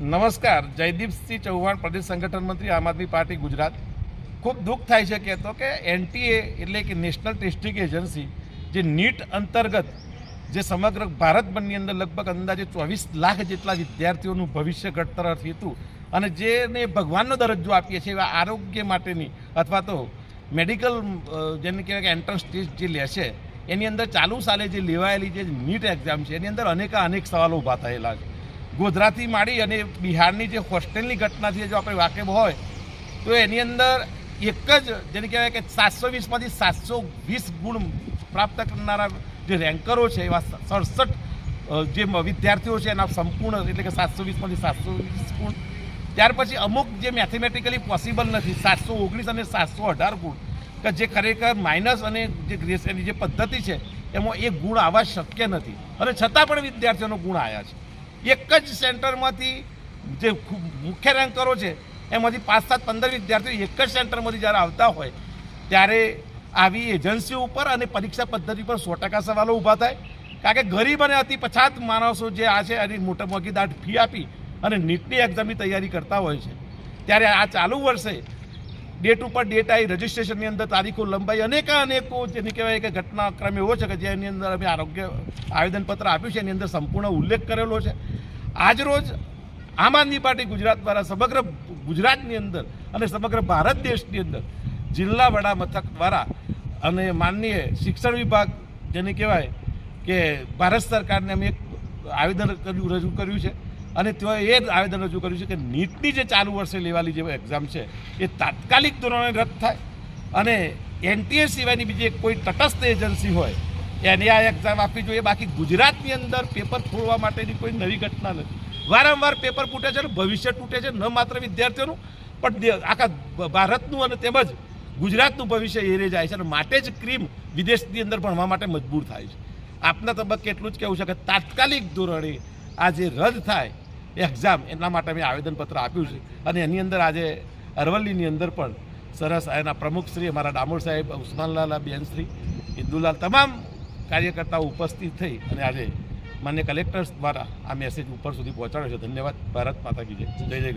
નમસ્કાર. જયદીપસિંહ ચૌહાણ, પ્રદેશ સંગઠન મંત્રી, આમ આદમી પાર્ટી, ગુજરાત. ખૂબ દુઃખ થાય છે કહેતો કે એનટીએ એટલે કે નેશનલ ટેસ્ટિંગ એજન્સી, જે નીટ અંતર્ગત જે સમગ્ર ભારતભરની અંદર લગભગ અંદાજે ચોવીસ લાખ જેટલા વિદ્યાર્થીઓનું ભવિષ્ય ઘડતર હતું અને જેને ભગવાનનો દરજ્જો આપીએ છીએ એવા આરોગ્ય માટેની અથવા તો મેડિકલ જેને કહેવાય કે એન્ટ્રન્સ ટેસ્ટ જે લે છે, એની અંદર ચાલુ સાલે જે લેવાયેલી જે નીટ એક્ઝામ છે, એની અંદર અનેકા અનેક સવાલો ઊભા થયેલા છે. ગોધરાથી માંડી અને બિહારની જે હોસ્ટેલની ઘટનાથી જો આપણે વાકેફ હોય, તો એની અંદર એક જ જેને કહેવાય કે સાતસો વીસમાંથી સાતસો વીસ ગુણ પ્રાપ્ત કરનારા જે રેન્કરો છે, એવા સડસઠ જે વિદ્યાર્થીઓ છે, એના સંપૂર્ણ એટલે કે સાતસો વીસમાંથી સાતસો વીસ ગુણ. ત્યાર પછી અમુક જે મેથેમેટિકલી પોસિબલ નથી, સાતસો ઓગણીસ અને સાતસો અઢાર ગુણ, કે જે ખરેખર માઇનસ અને જે ગ્રેસ એની જે પદ્ધતિ છે, એમાં એ ગુણ આવવા શક્ય નથી. અને છતાં પણ વિદ્યાર્થીઓનો ગુણ આવ્યા છે. એક જ સેન્ટરમાંથી જે મુખ્ય રેન્કરો છે, એમાંથી પાંચ સાત પંદર વિદ્યાર્થીઓ એક જ સેન્ટરમાંથી જ્યારે આવતા હોય, ત્યારે આવી એજન્સીઓ ઉપર અને પરીક્ષા પદ્ધતિ પર સો ટકા સવાલો ઊભા થાય. કારણ કે ગરીબ અને અતિ પછાત માણસો જે આ છે, એની મોટા મોટી દાટ ફી આપી અને નીટની એક્ઝામની તૈયારી કરતા હોય છે. ત્યારે આ ચાલુ વર્ષે ડેટ ઉપર ડેટ આવી, રજિસ્ટ્રેશનની અંદર તારીખો લંબાઈ, અનેકા અનેકો જેની કહેવાય કે ઘટનાક્રમ એવો છે કે જેની અંદર અમે આરોગ્ય આવેદનપત્ર આપ્યું છે, એની અંદર સંપૂર્ણ ઉલ્લેખ કરેલો છે. આજરોજ આમ આદમી પાર્ટી ગુજરાત દ્વારા સમગ્ર ગુજરાતની અંદર અને સમગ્ર ભારત દેશની અંદર જિલ્લા વડા મથક દ્વારા અને માનનીય શિક્ષણ વિભાગ જેને કહેવાય કે ભારત સરકારને અમે એક આવેદન કર્યું, રજૂ કર્યું છે અને તેઓ એ આવેદન રજૂ કર્યું છે કે નીટની જે ચાલુ વર્ષે લેવાલી જે એક્ઝામ છે એ તાત્કાલિક ધોરણે રદ થાય અને એનટીએ સિવાયની બીજી કોઈ તટસ્થ એજન્સી હોય એની આ એક્ઝામ આપવી જોઈએ. બાકી ગુજરાતની અંદર પેપર ફોડવા માટેની કોઈ નવી ઘટના નથી. વારંવાર પેપર ફૂટે છે અને ભવિષ્ય તૂટે છે ન માત્ર વિદ્યાર્થીઓનું, પણ આખા ભારતનું અને તેમજ ગુજરાતનું ભવિષ્ય એરે જાય છે અને માટે જ ક્રીમ વિદેશની અંદર ભણવા માટે મજબૂર થાય છે. આપના તબક્કે એટલું જ કહેવું છે કે તાત્કાલિક ધોરણે આ જે રદ થાય, એક્ઝામ, એના માટે મેં આવેદનપત્ર આપ્યું છે. અને એની અંદર આજે અરવલ્લીની અંદર પણ સરસ એના પ્રમુખશ્રી અમારા ડામોર સાહેબ ઉસ્માનલાલ બેનશ્રી, ઇન્દુલાલ, તમામ કાર્યકર્તાઓ ઉપસ્થિત થઈ અને આજે માન્ય કલેક્ટર્સ દ્વારા આ મેસેજ ઉપર સુધી પહોંચાડ્યો છે. ધન્યવાદ. ભારત માતા કી જય. જય જય